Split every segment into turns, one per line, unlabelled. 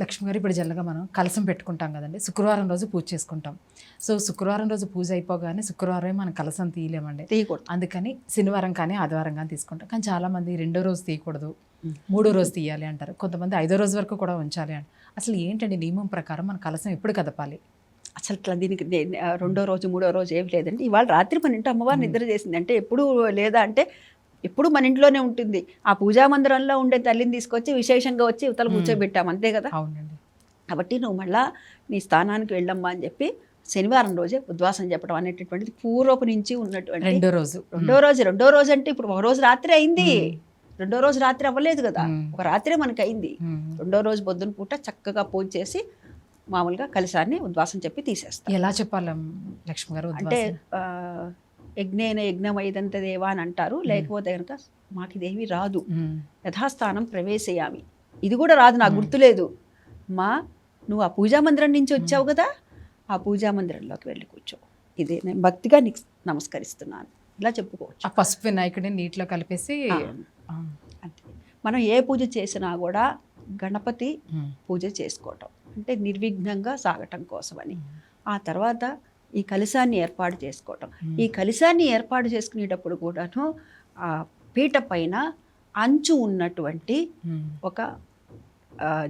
లక్ష్మి గారు ఇప్పుడు జల్లగా మనం కలసం పెట్టుకుంటాం కదండి. శుక్రవారం రోజు పూజ చేసుకుంటాం. సో శుక్రవారం రోజు పూజ అయిపోగానే శుక్రవారం మనం కలసం తీయలేమండి.
తీయకూడదు.
అందుకని శనివారం కానీ ఆదివారం కానీ తీసుకుంటాం. కానీ చాలామంది రెండో రోజు తీయకూడదు మూడో రోజు తీయాలి అంటారు. కొంతమంది ఐదో రోజు వరకు కూడా ఉంచాలి అంటారు అసలు ఏంటండి నియమం ప్రకారం మన కలసం ఎప్పుడు కదపాలి?
అసలు ఇట్లా దీనికి రెండో రోజు మూడో రోజు ఏమి లేదండి. ఇవాళ రాత్రి మన ఇంట్లో అమ్మవారు నిద్ర చేసింది. అంటే ఎప్పుడు లేదా అంటే ఎప్పుడు మన ఇంట్లోనే ఉంటుంది. ఆ పూజా మందిరంలో ఉండే తల్లిని తీసుకొచ్చి విశేషంగా వచ్చి ఇవతల కూర్చోబెట్టాం అంతే కదా?
అవునండి.
కాబట్టి నువ్వు మళ్ళా నీ స్థానానికి వెళ్ళమ్మా అని చెప్పి శనివారం రోజే ఉద్వాసం చెప్పడం అనేటటువంటిది పూర్వపు నుంచి ఉన్నటువంటి
రెండో రోజు.
రెండో రోజు రెండో రోజు అంటే ఇప్పుడు ఒక రోజు రాత్రి అయింది. రెండో రోజు రాత్రి అవ్వలేదు కదా. ఒక రాత్రే మనకి అయింది. రెండో రోజు పొద్దున పూట చక్కగా పూజ చేసి మామూలుగా కలిసాన్ని ఉద్వాసం చెప్పి తీసేస్తాం.
ఎలా చెప్పాలి లక్ష్మి గారు
అంటే యజ్ఞేన యజ్ఞం ఐదంత దేవా అని అంటారు. లేకపోతే కనుక మాకు ఇదేమీ రాదు. యథాస్థానం ప్రవేశయామి. ఇది కూడా రాదు నాకు గుర్తులేదు. మా నువ్వు ఆ పూజా మందిరం నుంచి వచ్చావు కదా ఆ పూజా మందిరంలోకి వెళ్ళి కూర్చో. ఇది నేను భక్తిగా నీకు నమస్కరిస్తున్నాను. ఇలా చెప్పుకోవచ్చు.
ఆ పసుపు వినాయకుడిని నీటిలో కలిపేసి.
అంతే. మనం ఏ పూజ చేసినా కూడా గణపతి. పూజ చేసుకోవటం. అంటే నిర్విఘ్నంగా సాగటం కోసమని. ఆ తర్వాత ఈ కలశాన్ని ఏర్పాటు చేసుకోవటం. ఈ కలశాన్ని ఏర్పాటు చేసుకునేటప్పుడు కూడాను ఆ పీట పైన అంచు ఉన్నటువంటి. ఒక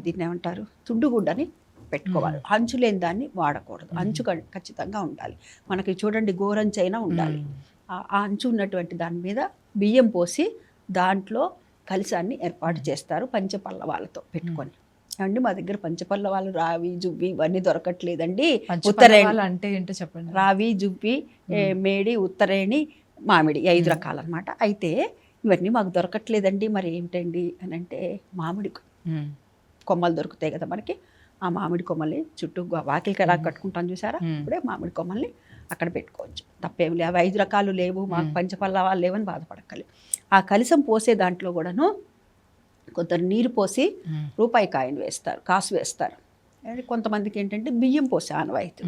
దీన్ని ఏమంటారు? తుండుగుడ్డని పెట్టుకోవాలి. అంచు లేని దాన్ని వాడకూడదు. అంచు ఖచ్చితంగా ఉండాలి. మనకి చూడండి గోరంచైనా ఉండాలి. ఆ అంచు ఉన్నటువంటి దాని మీద బియ్యం పోసి దాంట్లో కలశాన్ని ఏర్పాటు చేస్తారు పంచపల్లవాలతో పెట్టుకొని. ఏమండి మా దగ్గర పంచపల్లవాలు రావి జువ్వి ఇవన్నీ దొరకట్లేదండి. ఉత్తరేణి
అంటే ఏంటో చెప్పండి.
రావి జువ్వి ఏ, మేడి ఉత్తరేణి మామిడి ఐదు రకాలు అనమాట అయితే ఇవన్నీ మాకు దొరకట్లేదండి. మరి ఏమిటండి అని అంటే మామిడి
మ్మ్.
కొమ్మలు దొరుకుతాయి కదా మనకి. ఆ మామిడి కొమ్మల్ని చుట్టూ వాకిలికి ఎలా కట్టుకుంటాం చూసారా. ఇప్పుడే మామిడి కొమ్మల్ని అక్కడ పెట్టుకోవచ్చు. తప్పేం లేవు. ఐదు రకాలు లేవు. మాకు పంచపల్లవాలు లేవని బాధపడక్కలి ఆ కలిసం పోసే దాంట్లో కూడాను కొందరు నీరు పోసి. రూపాయి కాయిన్ వేస్తారు కాసు వేస్తారు. కొంతమందికి ఏంటంటే బియ్యం పోసే ఆనవాయితీ.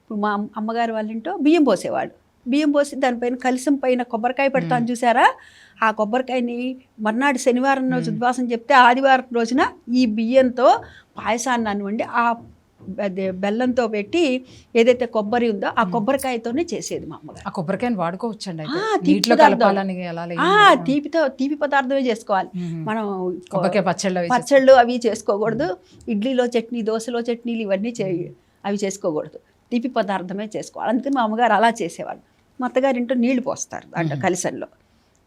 ఇప్పుడు మా అమ్మ- అమ్మగారు వాళ్ళ ఇంట్లో బియ్యం పోసేవాళ్ళు. బియ్యం పోసి దానిపైన కలిసం పైన కొబ్బరికాయ పెడతాను చూసారా? ఆ కొబ్బరికాయని మర్నాడు శనివారం రోజు ఉద్వాసం చెప్తే ఆదివారం రోజున ఈ బియ్యంతో పాయసాన్ని అనివ్వండి ఆ బెల్లంతో పెట్టి ఏదైతే కొబ్బరి ఉందో ఆ కొబ్బరికాయతోనే చేసేది మా అమ్మగారు.
ఆ కొబ్బరికాయని వాడుకోవచ్చండి. కలపాలని
తీపితో తీపి పదార్థమే చేసుకోవాలి. మనం
కొబ్బరికాయ పచ్చళ్ళు
పచ్చళ్ళు అవి చేసుకోకూడదు. ఇడ్లీలో చట్నీ దోశలో చట్నీలు ఇవన్నీ చే అవి చేసుకోకూడదు. తీపి పదార్థమే చేసుకోవాలి. అందుకని మా అమ్మగారు అలా చేసేవాళ్ళు. మా అత్తగారింట్లో నీళ్ళు పోస్తారు దాంట్లో కలిసంలో.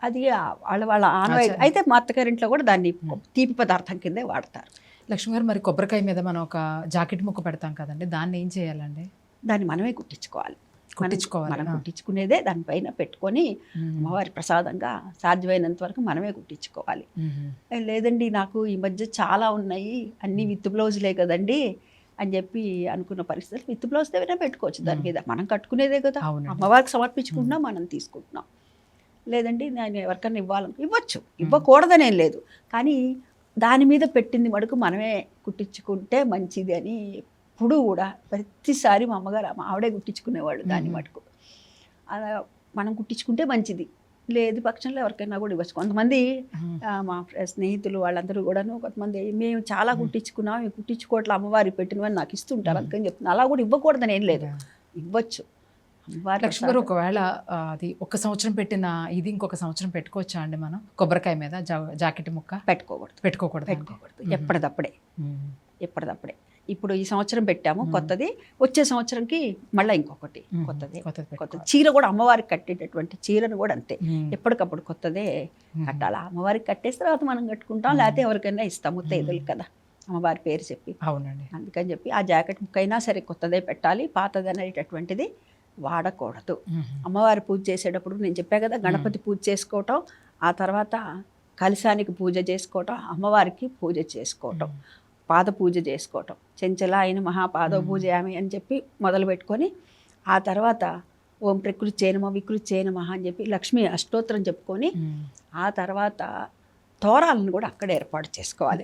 అది వాళ్ళ వాళ్ళ ఆనవాయి. అయితే మా అత్తగారింట్లో కూడా దాన్ని తీపి పదార్థం కిందే వాడతారు.
లక్ష్మి గారు మరి కొబ్బరికాయ మీద మనం ఒక జాకెట్ ముక్క పెడతాం కదండి దాన్ని ఏం చేయాలండి?
దాన్ని మనమే కుట్టించుకోవాలి.
కుట్టించుకోవాలి,
మనం. కుట్టించుకునేదే దానిపైన పెట్టుకొని
మ్మ్.
అమ్మవారి ప్రసాదంగా సాధ్యమైనంత వరకు మనమే కుట్టించుకోవాలి. లేదండి నాకు ఈ మధ్య చాలా ఉన్నాయి అన్ని విత్ బ్లౌజులే కదండి అని చెప్పి అనుకున్న పరిస్థితులు విత్ బ్లౌజ్ దగ్గర పెట్టుకోవచ్చు దాని మీద మనం కట్టుకునేదే కదా. అమ్మవారికి సమర్పించుకుంటున్నాం మనం తీసుకుంటున్నాం. లేదండి నేను ఎవరికైనా ఇవ్వాలను ఇవ్వచ్చు ఇవ్వకూడదనేం లేదు. కానీ దాని మీద పెట్టింది మటుకు మనమే కుట్టించుకుంటే మంచిది అని ఎప్పుడు కూడా ప్రతిసారి మా అమ్మగారు మా ఆవిడే కుట్టించుకునేవాళ్ళు
మ్మ్.
మటుకు. అలా మనం కుట్టించుకుంటే మంచిది. లేదు పక్షంలో ఎవరికైనా కూడా ఇవ్వచ్చు. కొంతమంది మా స్నేహితులు వాళ్ళందరూ కూడాను కొంతమంది మేము చాలా కుట్టించుకున్నాం కుట్టించుకోవట్లే అమ్మవారి పెట్టినవని నాకు ఇస్తుంటారు అందుకని చెప్తున్నా. అలా కూడా ఇవ్వకూడదని ఏం లేదు. ఇవ్వచ్చు.
లక్ష్మి గారు ఒకవేళ అది ఒక సంవత్సరం పెట్టిన ఇది ఇంకొక సంవత్సరం పెట్టుకోవచ్చా అండి మనం? కొబ్బరికాయ మీద జాకెట్ ముక్క?
పెట్టుకోకూడదు.
పెట్టుకోకూడదు
పెట్టుకోకూడదు. ఎప్పటిదప్పుడే. ఎప్పటిదప్పుడే. ఇప్పుడు ఈ సంవత్సరం పెట్టాము కొత్తది. వచ్చే సంవత్సరంకి మళ్ళీ ఇంకొకటి. కొత్తది.
కొత్తది.
చీర కూడా అమ్మవారికి కట్టేటటువంటి చీరను కూడా అంతే. ఎప్పటికప్పుడు కొత్తదే కట్టాలి. అమ్మవారికి కట్టేసిన తర్వాత మనం కట్టుకుంటాం లేకపోతే ఎవరికైనా ఇస్తాము తేదలు కదా. అమ్మవారి పేరు చెప్పి.
అవునండి.
అందుకని చెప్పి ఆ జాకెట్ ముక్కైనా సరే కొత్తదే పెట్టాలి. పాతది అనేటటువంటిది వాడకూడదు.
మ్మ్.
అమ్మవారి పూజ చేసేటప్పుడు నేను చెప్పా కదా గణపతి పూజ చేసుకోవటం ఆ తర్వాత కలశానికి పూజ చేసుకోవటం అమ్మవారికి పూజ చేసుకోవటం పాద పూజ చేసుకోవటం చెంచల అయిన మహాపాద పూజ ఆమె అని చెప్పి మొదలు పెట్టుకొని ఆ తర్వాత ఓం ప్రకృతి చేనమ వికృతి చేనమ అని చెప్పి లక్ష్మి అష్టోత్తరం చెప్పుకొని. ఆ తర్వాత తోరాలను కూడా అక్కడ ఏర్పాటు చేసుకోవాలి.